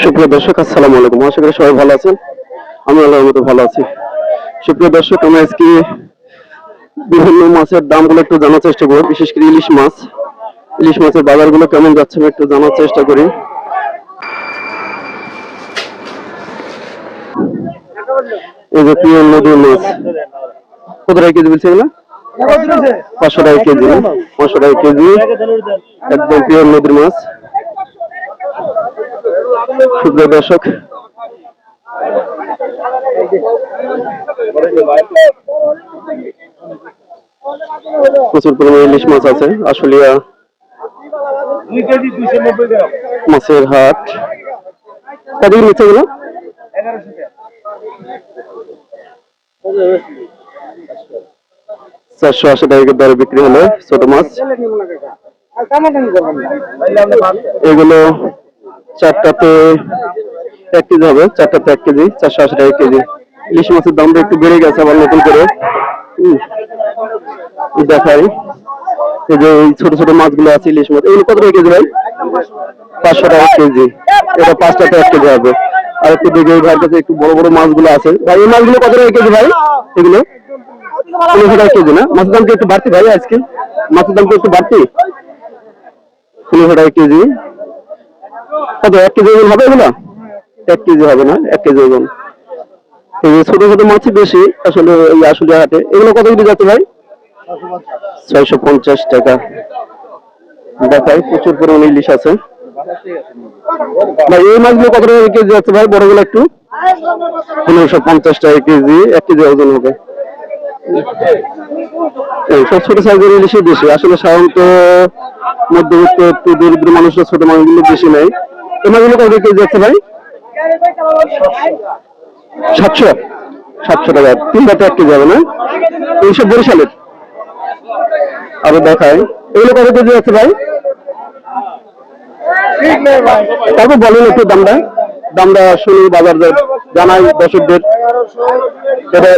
সুপ্রিয় দর্শক, আসসালামু আলাইকুম। আশা করি সবাই ভালো আছেন। আমি আল্লাহর মতো ভালো আছি। সুপ্রিয় দর্শক, আমরা আজকে বিভিন্ন মাছের দামগুলো একটু জানার চেষ্টা করব, বিশেষ করে ইলিশ মাছ। ইলিশ মাছের বাজারগুলো কেমন যাচ্ছে আমি একটু জানার চেষ্টা করি। এই যে প্রিয় নদীর মাছ। কত টাকা কেজি বলছে এগুলো? পাঁচশো টাকা কেজি। পাঁচশো টাকা কেজি। একদম প্রিয় নদীর মাছ। সুপ্রিয় দর্শক, প্রচুর পরিমাণে ইলিশ মাছ আছে, আশুলিয়া, মাছের হাট। কত নিচ্ছে এগুলো? চারশো আশি টাকা দরে বিক্রি হলো ছোট মাছ। এগুলো চারটাতে এক কেজি হবে, চারটাতে এক কেজি, চারশো আশি টাকা কেজি। ইলিশ মাছের দামটা একটু বেড়ে গেছে আবার নতুন করে। দেখাই। এই যে এই ছোট ছোট মাছগুলো আছে ইলিশ মাছ। এগুলো কত টাকা কেজি ভাই? পাঁচশো টাকা কেজি। এটা পাঁচটাতে এক কেজি হবে। আর একটু দেখে ভাইয়ের কাছে একটু বড় বড় মাছগুলো আছে। ভাই, এই মাছগুলো কত টাকা কেজি ভাই? এগুলো? পনেরোশো টাকা কেজি না? মাছের দাম কি একটু বাড়তি ভাই আজকে? মাছের দাম কি একটু বাড়তি? পনেরোশো টাকা কেজি। কত? এক কেজি ওজন হবে এগুলো? এক কেজি হবে না, এক কেজি ওজন। এই ছোট ছোট মাছই বেশি, আসলে এই আসলে হাটে। এগুলো কত কেজি যাচ্ছে ভাই? ছয়শো পঞ্চাশ টাকা। দেখাই, প্রচুর পরিমাণে ইলিশ আছে। ভাই, এই মাছগুলো কত টাকা কেজি যাচ্ছে ভাই? বড়গুলো একটু। পনেরোশো পঞ্চাশ টাকা কেজি, এক কেজি ওজন হবে। সব ছোট সাইজের ইলিশই বেশি। আসলে সাধারণত মধ্যবিত্ত একটু দরিদ্র মানুষের ছোট মাছগুলো বেশি নেই এই মাছগুলো কত কেজি যাচ্ছে ভাই? সাতশো। সাতশো টাকা। তিন রাতে এক কেজি হবে না? এইসব বরিশালের। আরও দেখায় এগুলো কত কেজি যাচ্ছে ভাই? তারপর বলেন একটু দামটা? দামটা শুনি বাজার দর জানাই দর্শকদের। এটা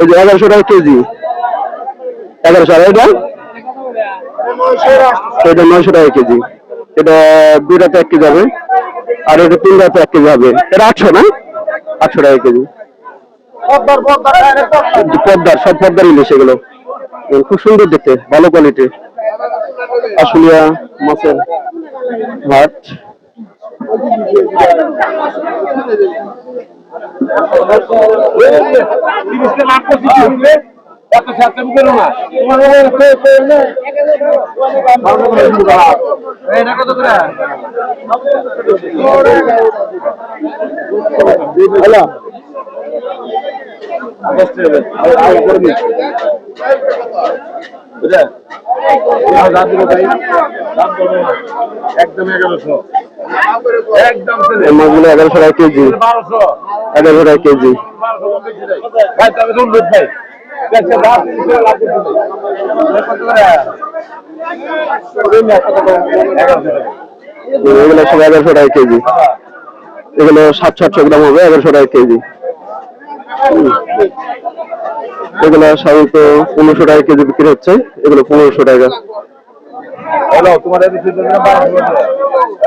এই যে এগারোশো টাকা কেজি। এগারোশো আর এটা? এটা নয়শো টাকা কেজি। এটা দুই রাতে এক কেজি হবে। আর এটা তিন রাতে এক কেজি হবে। এটা আটশো না? আটশো টাকা কেজি। পদ্মার সব পদ্মার ইলিশ এগুলো। খুব সুন্দর দেখতে ভালো কোয়ালিটি আশুলিয়া মাছের হাট না। হ্যালো একদম এগারোশো একদম এগারোশো টাকা কেজি এগারোশো টাকা কেজি ভাই তবে শুনুন ভাই এগুলো সব এগারোশো টাকা কেজি। এগুলো সাতশো, আটশো গ্রাম হবে এগারোশো টাকা কেজি। এগুলো সাধারণত পনেরোশো টাকা কেজি বিক্রি হচ্ছে। এগুলো পনেরোশো টাকা।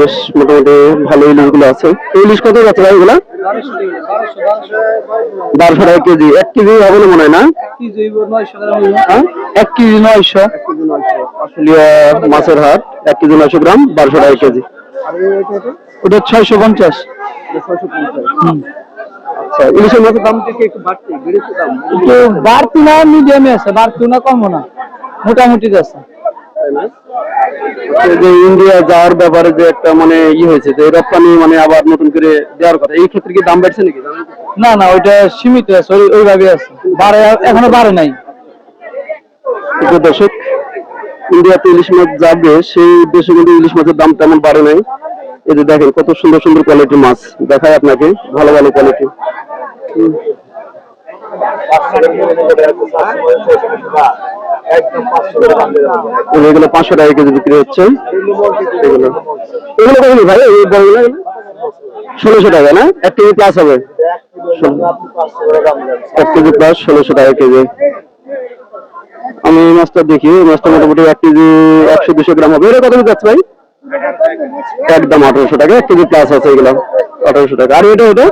বেশ মোটামুটি ভালো আছে। ইলিশ কত যাচ্ছে ভাই এগুলা? বারোশো টাকা কেজি। এক কেজি হবে না মনে হয় না? হ্যাঁ? এক কেজি নয়শো। আশুলিয়া মাছের হাট এক কেজি নয়শো গ্রাম, বারোশো টাকা কেজি। ওটা ছয়শো পঞ্চাশ। আচ্ছা বাড়তি না মিডিয়ামে আছে না না। মোটামুটি আছে না? যে ইন্ডিয়া যাওয়ার ব্যাপারে যে একটা মানে ই হয়েছে যে রপ্তানি মানে আবার নতুন করে দেওয়ার কথা এই ক্ষেত্রে কি দাম বাড়ছে নাকি? না না ওইটা সীমিত আছে ওইভাবে আছে। বাড়ে এখনও বাড়ে নাই। দর্শক ইন্ডিয়াতে ইলিশ মাছ যাবে সেই উদ্দেশ্যে কিন্তু ইলিশ মাছের দাম তেমন বাড়ে নাই। এই যে দেখেন কত সুন্দর সুন্দর কোয়ালিটি মাছ। দেখায় আপনাকে ভালো ভালো কোয়ালিটি একদম এগুলো পাঁচশো টাকা কেজি বিক্রি হচ্ছে। এগুলো। এগুলো কত ভাই? এই বড়গুলো ষোলোশো টাকা না? এক কেজি প্লাস হবে। এক কেজি প্লাস ষোলোশো টাকা কেজি। আমি এই মাছটা দেখি, এই মাছটা মোটামুটি এক কেজি একশো দুশো গ্রাম হবে। এটা কত যাচ্ছে ভাই? একদম আঠারোশো টাকা, এক কেজি প্লাস আছে এগুলো। আঠারোশো টাকা। আর এটা এটা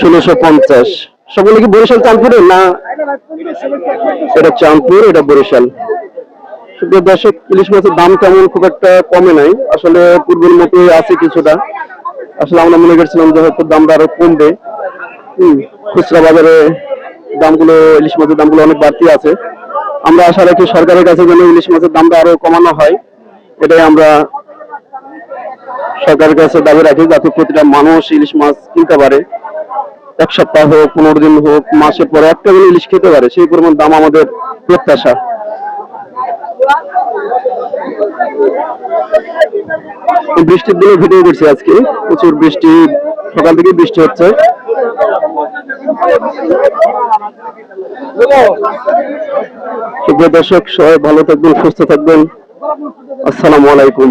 ষোলোশো পঞ্চাশ। সবগুলো কি বরিশাল চাঁদপুরের না এটা চাঁদপুর এটা বরিশাল। সুপ্রিয় দর্শক ইলিশ মাছের দাম তেমন খুব একটা কমে নাই। আসলে পূর্বের মতোই আছে কিছুটা। আসলে আমরা মনে করছিলাম যে হয়তো দামটা আরও কমবে। হুম, খুচরা বাজারে দামগুলো ইলিশ মাছের দামগুলো অনেক বাড়তি আছে। আমরা আশা রাখি সরকারের কাছে যেন ইলিশ মাছের দামটা আরও কমানো হয়। এটাই আমরা সরকারের কাছে দাবি রাখি যাতে প্রতিটা মানুষ ইলিশ মাছ কিনতে পারে। এক সপ্তাহ হোক, পনেরো দিন হোক, মাসে পরে একটা করে ইলিশ খেতে পারে, সেই পরিমাণ দাম আমাদের প্রত্যাশা। বৃষ্টির দিনে ভিডিও করছি আজকে, প্রচুর বৃষ্টি, সকাল থেকে বৃষ্টি হচ্ছে। দর্শক, সবাই ভালো থাকবেন, সুস্থ থাকবেন। আসসালামু আলাইকুম।